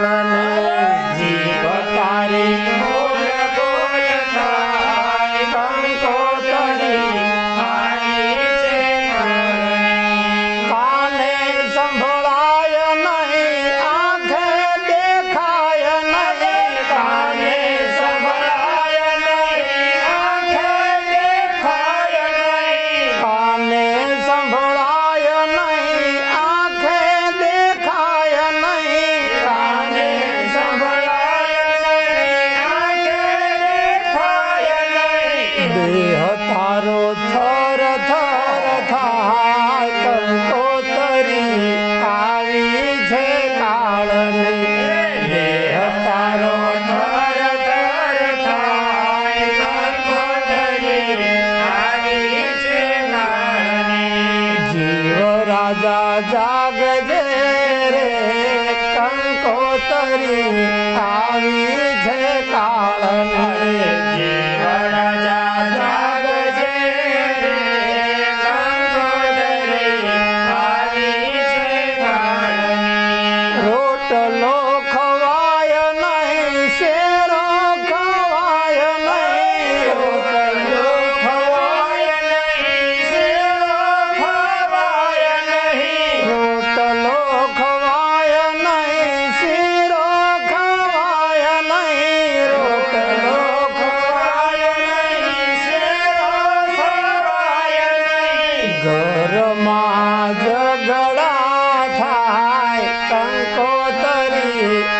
চরণে ઘેરે કંકોતરી આવી છે કાળ નડે you.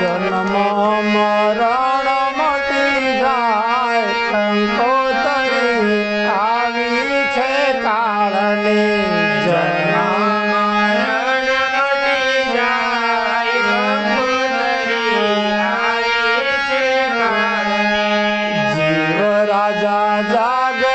જન્મ મરણ મટી જાય કંકો તરી આવી છે કાળની જીવ રાજા જાગ